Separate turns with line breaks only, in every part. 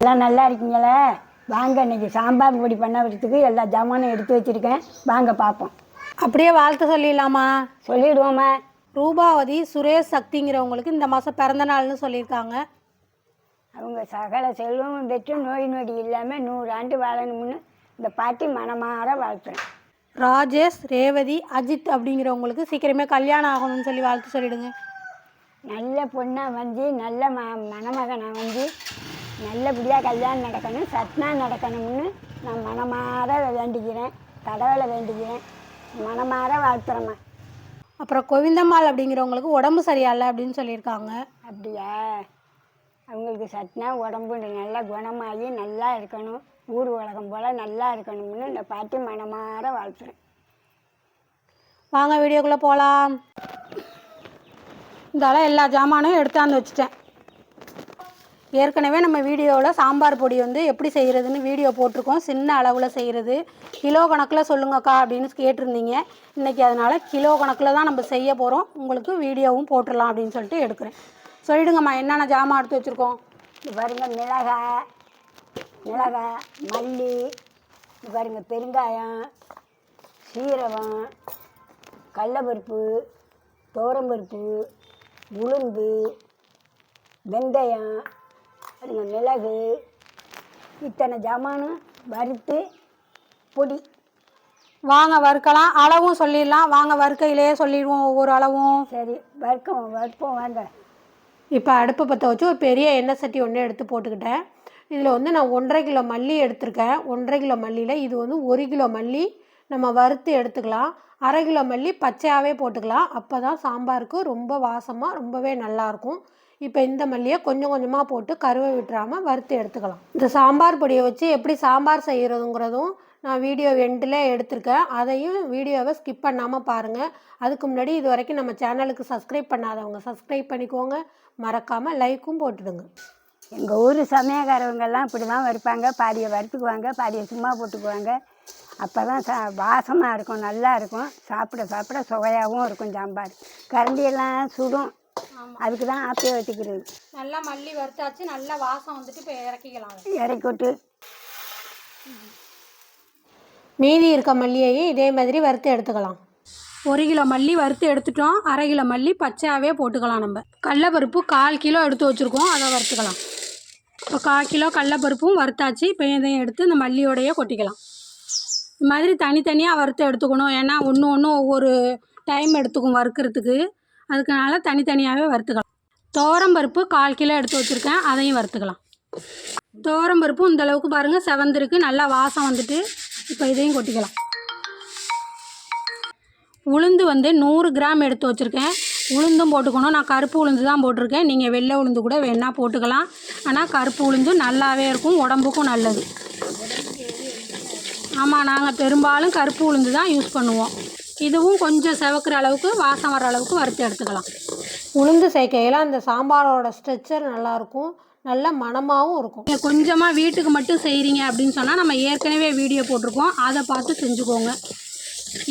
எல்லாம் நல்லா இருக்கீங்களே? வாங்க இன்னைக்கு சாம்பார் பொடி பண்ணறதுக்கு எல்லா ஜாமானும் எடுத்து வச்சுருக்கேன். வாங்க பார்ப்போம்
அப்படியே வாழ்த்து சொல்லிடலாமா?
சொல்லிடுவோமா
ரூபாவதி சுரேஷ் சக்திங்கிறவங்களுக்கு இந்த மாதம் பிறந்த நாள்னு சொல்லியிருக்காங்க.
அவங்க சகல செல்வமும் பெற்று நோய் நொடி இல்லாமல் நூறு ஆண்டு வாழணும்னு இந்த பாட்டி மனமாற வாழ்த்துறேன்.
ராஜேஷ் ரேவதி அஜித் அப்படிங்கிறவங்களுக்கு சீக்கிரமே கல்யாணம் ஆகணும்னு சொல்லி வாழ்த்து சொல்லிடுங்க.
நல்ல பொண்ணாக வந்து நல்ல ம மணமகனாக வந்து நல்லபடியாக கல்யாணம் நடக்கணும் சத்னா நடக்கணும்னு நான் மனமாற வேண்டிக்கிறேன் கடவுளை வேண்டிக்கிறேன். மனமாற வாழ்த்துறேம்மா.
அப்புறம் கோவிந்தம்மாள் அப்படிங்கிறவங்களுக்கு உடம்பு சரியாயில்ல அப்படின்னு சொல்லியிருக்காங்க.
அப்படியா? அவங்களுக்கு சட்னா உடம்பு நல்லா குணமாகி நல்லா இருக்கணும். ஊர் உலகம் போல் நல்லா இருக்கணும்னு இந்த பாட்டி மனமாற வாழ்த்துறேன்.
வாங்க வீடியோக்குள்ளே போகலாம் இதால எல்லா ஜாமானும் எடுத்தாந்து வச்சுட்டேன். ஏற்கனவே நம்ம வீடியோவில் சாம்பார் பொடி வந்து எப்படி செய்கிறதுன்னு வீடியோ போட்டிருக்கோம். சின்ன அளவில் செய்கிறது கிலோ கணக்கில் சொல்லுங்கக்கா அப்படின்னு கேட்டிருந்தீங்க. இன்றைக்கி அதனால் கிலோ கணக்கில் தான் நம்ம செய்ய போகிறோம் உங்களுக்கு வீடியோவும் போட்டுடலாம் அப்படின்னு சொல்லிட்டு எடுக்கிறேன். சொல்லிடுங்கம்மா என்னென்ன ஜாமான் எடுத்து வச்சுருக்கோம்?
இது பாருங்க மிளகாய் மிளகாய் மல்லி இது பாருங்க பெருங்காயம் சீரகம் கடலப்பருப்பு துவரம்பருப்பு உளுந்து வெந்தயம் பாருங்க மிளகு இத்தனை ஜாமானும் வறுத்து பொடி.
வாங்க வறுக்கலாம். அளவும் சொல்லிடலாம். வாங்க வறுக்கையிலேயே சொல்லிடுவோம் ஒவ்வொரு அளவும்.
சரி வறுக்கும் வறுப்போம் வாங்க.
இப்போ அடுப்பை பற்ற வச்சு ஒரு பெரிய எண்ணெய் சட்டி ஒன்று எடுத்து போட்டுக்கிட்டேன். இதில் வந்து நான் ஒன்றரை கிலோ மல்லி எடுத்திருக்கேன். ஒன்றரை கிலோ மல்லியில் இது வந்து ஒரு கிலோ மல்லி நம்ம வறுத்து எடுத்துக்கலாம். அரை கிலோ மல்லி பச்சையாகவே போட்டுக்கலாம். அப்போ தான் சாம்பாருக்கு ரொம்ப வாசமாக ரொம்பவே நல்லாயிருக்கும் இப்போ இந்த மல்லியை கொஞ்சம் கொஞ்சமாக போட்டு கருவை விட்டுறாமல் வறுத்து எடுத்துக்கலாம். இந்த சாம்பார் பொடியை வச்சு எப்படி சாம்பார் செய்கிறதுங்கிறதும் நான் வீடியோ எண்டில் எடுத்திருக்கேன். அதையும் வீடியோவை ஸ்கிப் பண்ணாமல் பாருங்கள் அதுக்கு முன்னாடி இது வரைக்கும் நம்ம சேனலுக்கு சப்ஸ்கிரைப் பண்ணாதவங்க சப்ஸ்கிரைப் பண்ணிக்கோங்க. மறக்காமல் லைக்கும் போட்டுடுங்க.
எங்கள் ஊர் சமயக்காரவங்கெல்லாம் இப்படி தான் வறுப்பாங்க. பாதியை வறுத்துக்குவாங்க பாதியை சும்மா போட்டுக்குவாங்க. அப்போ தான் சா வாசமாக இருக்கும் நல்லா இருக்கும். சாப்பிட சாப்பிட சுவையாகவும் இருக்கும் சாம்பார். கரண்டியெல்லாம் சுடும். அதுக்கு தான் ஆப்பியை வச்சுக்கிறது.
நல்லா மல்லி வறுத்தாச்சு நல்லா வாசம் வந்துட்டு இப்போ இறக்கிக்கலாம்
இறக்கிவிட்டு.
மீதி இருக்க மல்லியையும் இதே மாதிரி வறுத்து எடுத்துக்கலாம். ஒரு கிலோ மல்லி வறுத்து எடுத்துட்டோம். அரை கிலோ மல்லி பச்சையாகவே போட்டுக்கலாம் நம்ம. கடலப்பருப்பு கால் கிலோ எடுத்து வச்சுருக்கோம். அதை வறுத்துக்கலாம். இப்போ கால் கிலோ கடலப்பருப்பும் வறுத்தாச்சு. இப்போ இதையும் எடுத்து இந்த மல்லியோடையே கொட்டிக்கலாம். இது மாதிரி தனித்தனியாக வறுத்து எடுத்துக்கணும். ஏன்னா ஒன்று ஒன்று ஒவ்வொரு டைம் எடுத்துக்கும் வறுக்கிறதுக்கு. அதுக்குனால தனித்தனியாகவே வறுத்துக்கலாம். துவரம்பருப்பு கால் கிலோ எடுத்து வச்சுருக்கேன். அதையும் வறுத்துக்கலாம். துவரம்பருப்பும் இந்த அளவுக்கு பாருங்கள் செவந்திருக்கு நல்லா வாசம் வந்துட்டு இப்போ இதையும் கொட்டிக்கலாம். உளுந்து வந்து நூறு கிராம் எடுத்து வச்சுருக்கேன். உளுந்தும் போட்டுக்கணும். நான் கருப்பு உளுந்து தான் போட்டிருக்கேன். நீங்கள் வெள்ளை உளுந்து கூட வேணால் போட்டுக்கலாம். ஆனால் கருப்பு உளுந்து நல்லாவே இருக்கும். உடம்புக்கும் நல்லது. ஆமாம் நாங்கள் பெரும்பாலும் கருப்பு உளுந்து தான் யூஸ் பண்ணுவோம். இதுவும் கொஞ்சம் செவக்கிற அளவுக்கு வாசம் வர அளவுக்கு வறுத்து எடுத்துக்கலாம். உளுந்து சேர்க்கையில் அந்த சாம்பாரோட ஸ்ட்ரெச்சர் நல்லாயிருக்கும் நல்ல மணமாகவும் இருக்கும். நீங்கள் கொஞ்சமாக வீட்டுக்கு மட்டும் செய்கிறீங்க அப்படின்னு சொன்னால் நம்ம ஏற்கனவே வீடியோ போட்டிருக்கோம். அதை பார்த்து செஞ்சுக்கோங்க.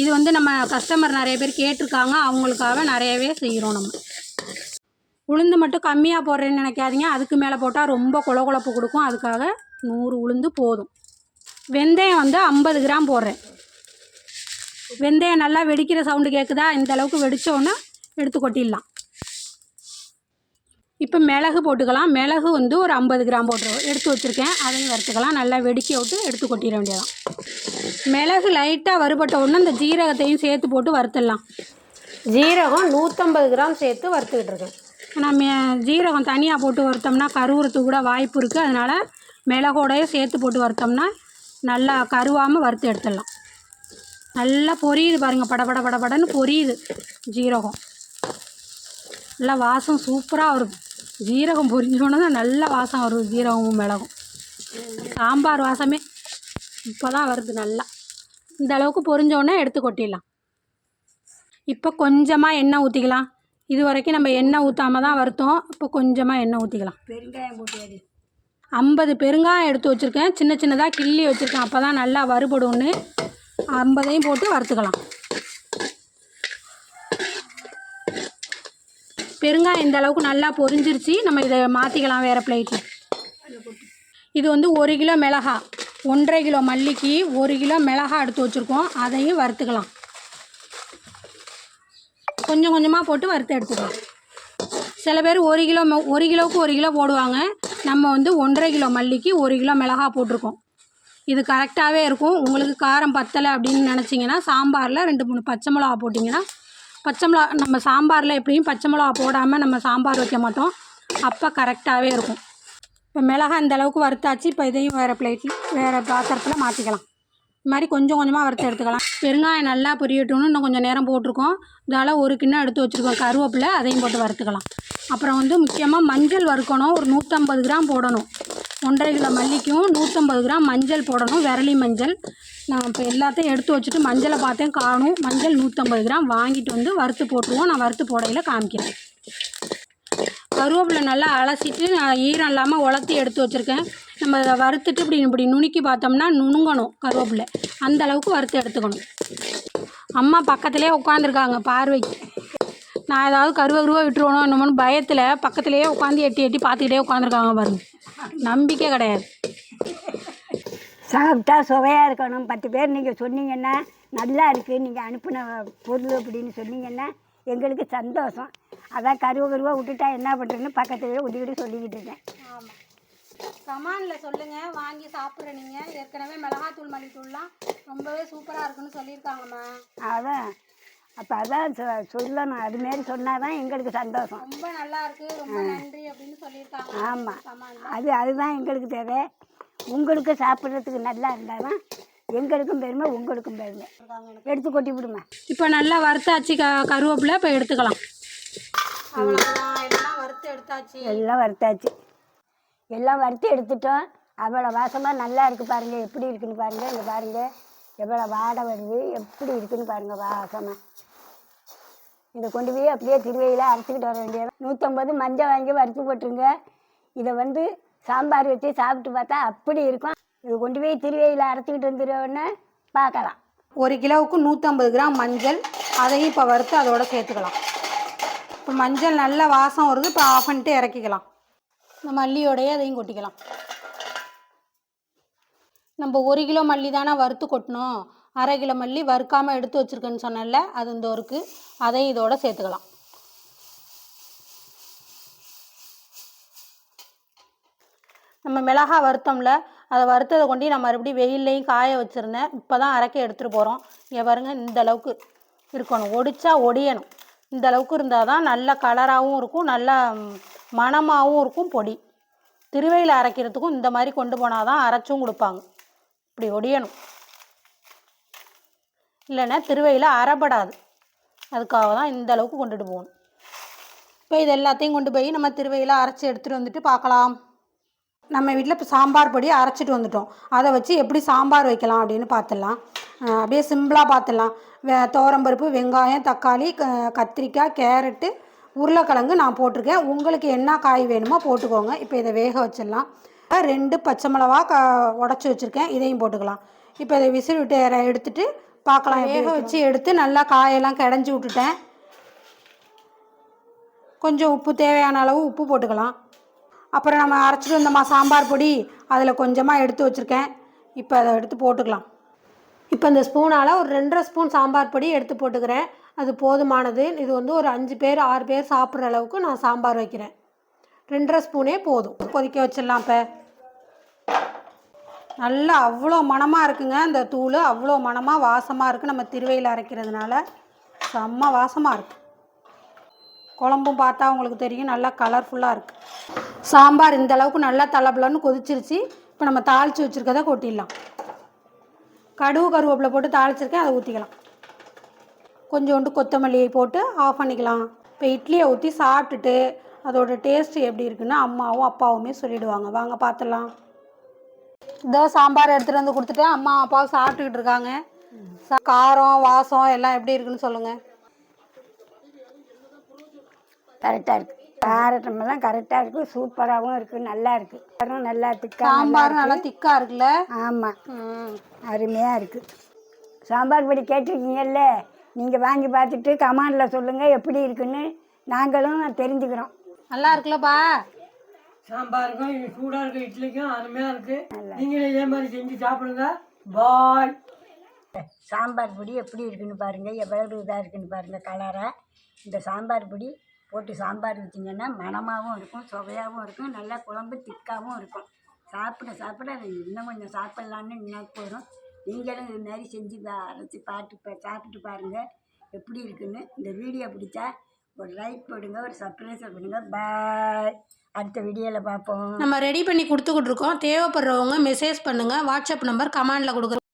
இது வந்து நம்ம கஸ்டமர் நிறைய பேர் கேட்டிருக்காங்க. அவங்களுக்காக நிறையவே செய்கிறோம் நம்ம. உளுந்து மட்டும் கம்மியாக போடுறேன்னு நினைக்காதீங்க. அதுக்கு மேலே போட்டால் ரொம்ப குழ குழப்பு கொடுக்கும். அதுக்காக நூறு உளுந்து போதும். வெந்தயம் வந்து ஐம்பது கிராம் போடுறேன். வெந்தயம் நல்லா வெடிக்கிற சவுண்டு கேட்குதா இந்த அளவுக்கு வெடித்தோன்னே எடுத்து கொட்டிடலாம். இப்போ மிளகு போட்டுக்கலாம். மிளகு வந்து ஒரு ஐம்பது கிராம் போட்டு எடுத்து வச்சுருக்கேன். அதையும் வறுத்துக்கலாம். நல்லா வெடிக்க விட்டு எடுத்து கொட்டிட வேண்டியதான் மிளகு லைட்டாக வறுபட்ட உடனே இந்த ஜீரகத்தையும் சேர்த்து போட்டு வறுத்துடலாம். ஜீரகம் நூற்றம்பது கிராம் சேர்த்து வறுத்துக்கிட்டு இருக்கேன். ஏன்னா மே ஜீரகம் தனியாக போட்டு வறுத்தோம்னா கருவுறதுக்கு கூட வாய்ப்பு இருக்குது அதனால் மிளகோடையே சேர்த்து போட்டு வறுத்தோம்னா நல்லா கருவாமல் வறுத்து எடுத்துடலாம். நல்லா பொரியுது பாருங்கள் படபட படபடன்னு பொரியுது ஜீரகம். நல்லா வாசம் சூப்பராக வரும். ஜீரகம் பொரிஞ்சோன்னே தான் நல்ல வாசம் வரும் ஜீரகமும் மிளகும். சாம்பார் வாசமே இப்போ தான் வருது நல்லா. இந்த அளவுக்கு பொரிஞ்சோடனே எடுத்து கொட்டிடலாம். இப்போ கொஞ்சமாக எண்ணெய் ஊற்றிக்கலாம் இது வரைக்கும் நம்ம எண்ணெய் ஊற்றாம தான் வறுத்தோம். இப்போ கொஞ்சமாக எண்ணெய் ஊற்றிக்கலாம்
பெருங்காயம் போட்டு
ஐம்பது பெருங்காயம் எடுத்து வச்சுருக்கேன். சின்ன சின்னதாக கிள்ளி வச்சுருக்கேன். அப்போ தான் நல்லா வறுபடும்னு ஐம்பதையும் போட்டு வறுத்துக்கலாம். பெருங்காயம் இந்த அளவுக்கு நல்லா பொரிஞ்சிருச்சு. நம்ம இதை மாற்றிக்கலாம் வேறு பிளேட்டில் இது வந்து ஒரு கிலோ மிளகா ஒன்றரை கிலோ மல்லிக்கு ஒரு கிலோ மிளகா எடுத்து வச்சுருக்கோம். அதையும் வறுத்துக்கலாம். கொஞ்சம் கொஞ்சமாக போட்டு வறுத்து எடுத்துக்கலாம். சில பேர் ஒரு கிலோ ம- ஒரு கிலோவுக்கு ஒரு கிலோ போடுவாங்க. நம்ம வந்து ஒன்றரை கிலோ மல்லிக்கு ஒரு கிலோ மிளகா போட்டிருக்கோம். இது கரெக்டாகவே இருக்கும். உங்களுக்கு காரம் பத்தலை அப்படின்னு நினச்சிங்கன்னா சாம்பாரில் ரெண்டு மூணு பச்சை மிளகா போட்டிங்கன்னா பச்சை மிளகா நம்ம சாம்பாரில் எப்படியும் பச்சை மிளகா போடாமல் நம்ம சாம்பார் வைக்க மாட்டோம். அப்போ கரெக்டாகவே இருக்கும். இப்போ மிளகா இந்த அளவுக்கு வறுத்தாச்சு. இப்போ இதையும் வேறு பிளேட்டில் வேறு பாத்திரத்தில் மாற்றிக்கலாம் இது மாதிரி கொஞ்சம் கொஞ்சமாக வறுத்து எடுத்துக்கலாம். பெருங்காயம் நல்லா பொரியட்டும்னு இன்னும் கொஞ்சம் நேரம் போட்டிருக்கோம். இதால் ஒரு கிண்ணம் எடுத்து வச்சுருக்கோம். கருவேப்பிலை அதையும் போட்டு வறுத்துக்கலாம். அப்புறம் வந்து முக்கியமாக மஞ்சள் வறுக்கணும். ஒரு நூற்றம்பது கிராம் போடணும். ஒன்றரை கிலோ மல்லிக்கும் நூற்றம்பது கிராம் மஞ்சள் போடணும். விரலி மஞ்சள். நான் இப்போ எல்லாத்தையும் எடுத்து வச்சுட்டு மஞ்சளை பார்த்தேன் காணும். மஞ்சள் நூற்றம்பது கிராம் வாங்கிட்டு வந்து வறுத்து போட்டுருவோம். நான் வறுத்து போடையில் காமிக்கிறேன். கருவேப்பிலை நல்லா அலசிட்டு நான் ஈரம் இல்லாமல் உலர்த்தி எடுத்து வச்சுருக்கேன். நம்ம அதை வறுத்துட்டு இப்படி இப்படி நுணுக்கி பார்த்தோம்னா நுணுங்கணும் கருவேப்பிலை. அந்த அளவுக்கு வறுத்து எடுத்துக்கணும். அம்மா பக்கத்துலேயே உட்காந்துருக்காங்க பார்வைக்கு. நான் ஏதாவது கருவ கருவா விட்டுருவணும் என்னமோன்னு பயத்தில் பக்கத்துலேயே உட்காந்து எட்டி எட்டி பார்த்துக்கிட்டே உட்காந்துருக்காங்க பாருங்க. நம்பிக்கை கிடையாது.
சாப்பிட்டா சுவையாக இருக்கணும். பத்து பேர் நீங்கள் சொன்னீங்கன்னா நல்லா இருக்குது நீங்கள் அனுப்பின பொருள் அப்படின்னு சொன்னீங்கன்னா எங்களுக்கு சந்தோஷம். அதான் கருவ கருவா விட்டுட்டா என்ன பண்ணுறதுன்னு பக்கத்துலேயே உதவிட்டு சொல்லிக்கிட்டு இருக்கேன்.
ஆமாம் கமானில் சொல்லுங்கள் வாங்கி சாப்பிட்ற நீங்கள் ஏற்கனவே மிளகாத்தூள் மல்லித்தூள்லாம் ரொம்பவே சூப்பராக இருக்குன்னு சொல்லியிருக்காங்கம்மா.
அதான். அப்போ அதான் சொ- சொல்லணும். அதுமாரி சொன்னால் தான் எங்களுக்கு சந்தோஷம்.
ரொம்ப நல்லா இருக்கு. ரொம்ப நன்றி அப்படின்னு சொல்லியிருக்காங்க
ஆமாம் அது அதுதான் எங்களுக்கு தேவை. உங்களுக்கு சாப்பிட்றதுக்கு நல்லா இருந்தால் தான் எங்களுக்கும் பெருமை உங்களுக்கும் பெருமை. எடுத்து கொட்டி விடுமா.
இப்போ நல்லா வறுத்தாச்சு க கருவேப்பிலை இப்போ எடுத்துக்கலாம். அவ்வளோதான் எல்லாம் வறுத்து எடுத்தாச்சு.
எல்லாம் வறுத்தாச்சு. எல்லாம் வறுத்து எடுத்துட்டோம். அவ்வளோ வாசமாக நல்லா இருக்குது பாருங்கள் எப்படி இருக்குன்னு பாருங்கள் இங்கே பாருங்கள் எவ்வளோ வாடை வருது. எப்படி இருக்குதுன்னு பாருங்கள் வாசமாக இதை கொண்டு போய் அப்படியே திருவையில் அரைச்சிக்கிட்டு வர வேண்டியது. நூற்றம்பது மஞ்சள் வாங்கி வறுத்து போட்டுருங்க. இதை வந்து சாம்பார் வச்சு சாப்பிட்டு பார்த்தா அப்படி இருக்கும். இதை கொண்டு போய் திருவையில் அரைச்சிக்கிட்டு வந்துடுவோன்னு பார்க்கலாம்.
ஒரு கிலோவுக்கு நூற்றம்பது கிராம் மஞ்சள். அதையும் இப்போ வறுத்து அதோட சேர்த்துக்கலாம். இப்போ மஞ்சள் நல்ல வாசம் வருது. இப்போ ஆஃப் பண்ணிட்டு இறக்கிக்கலாம். இந்த மல்லியோடையே அதையும் கொட்டிக்கலாம். நம்ம ஒரு கிலோ மல்லி தானே வறுத்து கொட்டணும். அரை கிலோ மல்லி வறுக்காமல் எடுத்து வச்சுருக்கேன்னு சொன்னல அது இந்த ஒருக்கு. அதையும் இதோட சேர்த்துக்கலாம். நம்ம மிளகா வறுத்தோம்ல அதை வறுத்ததை கொண்டு நான் மறுபடியும் வெயில்லையும் காய வச்சுருந்தேன். இப்போ தான் அரைக்க எடுத்துகிட்டு போகிறோம் இங்கே பாருங்க இந்த அளவுக்கு இருக்கணும். ஒடிச்சா ஒடியணும். இந்த அளவுக்கு இருந்தால் தான் நல்ல கலராகவும் இருக்கும் நல்லா மணமாகவும் இருக்கும் பொடி. திருவையில் அரைக்கிறதுக்கும் இந்த மாதிரி கொண்டு போனால் தான் அரைச்சும் கொடுப்பாங்க. இப்படி ஒடியணும். இல்லைன்னா திருவையில் அரைப்படாது. அதுக்காக தான் இந்த அளவுக்கு கொண்டுட்டு போகணும். இப்போ இது எல்லாத்தையும் கொண்டு போய் நம்ம திருவையில் அரைச்சி எடுத்துகிட்டு வந்துட்டு பார்க்கலாம். நம்ம வீட்டில் இப்போ சாம்பார் பொடி அரைச்சிட்டு வந்துட்டோம். அதை வச்சு எப்படி சாம்பார் வைக்கலாம் அப்படின்னு பார்த்துடலாம். அப்படியே சிம்பிளாக பார்த்துடலாம். வே துவரம்பருப்பு வெங்காயம் தக்காளி க கத்திரிக்காய் கேரட்டு உருளைக்கிழங்கு நான் போட்டிருக்கேன். உங்களுக்கு என்ன காய் வேணுமோ போட்டுக்கோங்க. இப்போ இதை வேக வச்சிடலாம். ரெண்டு பச்சை மிளவா க உடச்சி வச்சுருக்கேன். இதையும் போட்டுக்கலாம். இப்போ இதை விசில் விட்டு எடுத்துட்டு பார்க்கலாம் வேக வச்சு எடுத்து நல்லா காயெல்லாம் கடைஞ்சி விட்டுட்டேன். கொஞ்சம் உப்பு தேவையான அளவு உப்பு போட்டுக்கலாம். அப்புறம் நம்ம அரைச்சிட்டு வந்தோமா சாம்பார் பொடி அதில் கொஞ்சமாக எடுத்து வச்சுருக்கேன். இப்போ அதை எடுத்து போட்டுக்கலாம். இப்போ இந்த ஸ்பூனால் ஒரு ரெண்டரை ஸ்பூன் சாம்பார் பொடி எடுத்து போட்டுக்கிறேன். அது போதுமானது. இது வந்து ஒரு அஞ்சு பேர் ஆறு பேர் சாப்பிட்ற அளவுக்கு நான் சாம்பார் வைக்கிறேன். ரெண்டரை ஸ்பூனே போதும். கொதிக்க வச்சிடலாம் இப்போ. நல்லா அவ்வளோ மணமாக இருக்குங்க இந்த தூள். அவ்வளோ மணமாக வாசமாக இருக்குது நம்ம திருவையில் அரைக்கிறதுனால செம்ம வாசமாக இருக்குது குழம்பும் பார்த்தா உங்களுக்கு தெரியும். நல்லா கலர்ஃபுல்லாக இருக்குது சாம்பார் இந்த அளவுக்கு நல்லா தளபலன்னு கொதிச்சிருச்சு. இப்போ நம்ம தாளித்து வச்சுருக்கதை கொட்டிடலாம். கடுகு கருவேப்பிலை போட்டு தாளிச்சிருக்கேன். அதை ஊற்றிக்கலாம் கொஞ்சோண்டு கொத்தமல்லியை போட்டு ஆஃப் பண்ணிக்கலாம். இப்போ இட்லியை ஊற்றி சாப்பிட்டுட்டு அதோட டேஸ்ட் எப்படி இருக்குன்னு அம்மாவும் அப்பாவுமே சொல்லிடுவாங்க. வாங்க பார்த்துடலாம். இதோ சாம்பார் எடுத்துகிட்டு வந்து கொடுத்துட்டு அம்மா அப்பாவும் சாப்பிட்டுக்கிட்டு இருக்காங்க. காரம் வாசம் எல்லாம் எப்படி இருக்குன்னு சொல்லுங்கள்
கரெக்டாக இருக்குது காரட்டமெல்லாம் கரெக்டாக இருக்குது சூப்பராகவும் இருக்குது நல்லா இருக்குது காரம் நல்லா திக்கா
சாம்பார் நல்லா திக்காக இருக்குல்ல?
ஆமாம்
ம்.
அருமையாக இருக்குது சாம்பார் பொடி கேட்டிருக்கீங்கல்ல? நீங்கள் வாங்கி பார்த்துட்டு கமாண்டில் சொல்லுங்கள் எப்படி இருக்குன்னு நாங்களும் தெரிஞ்சுக்கிறோம்.
நல்லா இருக்குல்லப்பா.
சாம்பாருக்கும் இது சூடாக இருக்க இட்லிக்கும் அருமையாக இருக்குது நீங்களும் இதே மாதிரி செஞ்சு சாப்பிடுங்க. பாய்.
சாம்பார் பொடி எப்படி இருக்குன்னு பாருங்கள் எவ்வளவு இதாக இருக்குன்னு பாருங்கள் கலராக இந்த சாம்பார் பொடி போட்டு சாம்பார் வச்சிங்கன்னா மணமாகவும் இருக்கும் சுவையாகவும் இருக்கும் நல்லா குழம்பு திக்காகவும் இருக்கும். சாப்பிட சாப்பிட இன்னும் கொஞ்சம் சாப்பிட்லான்னு இன்னும் போதும் நீங்களும் இது மாதிரி செஞ்சு பா- அரைச்சி பார்த்து பா- சாப்பிட்டு பாருங்கள் எப்படி இருக்குன்னு இந்த வீடியோ பிடிச்சா ஒரு லைக் போடுங்க ஒரு சப்ஸ்கிரைப் பண்ணுங்க. பாய் அடுத்த வீடியோவில் பார்ப்போம்.
நம்ம ரெடி பண்ணி கொடுத்துக்கிட்டு இருக்கோம். தேவைப்படுறவங்க மெசேஜ் பண்ணுங்கள் வாட்ஸ்அப் நம்பர் கமெண்டில் கொடுக்குறோம்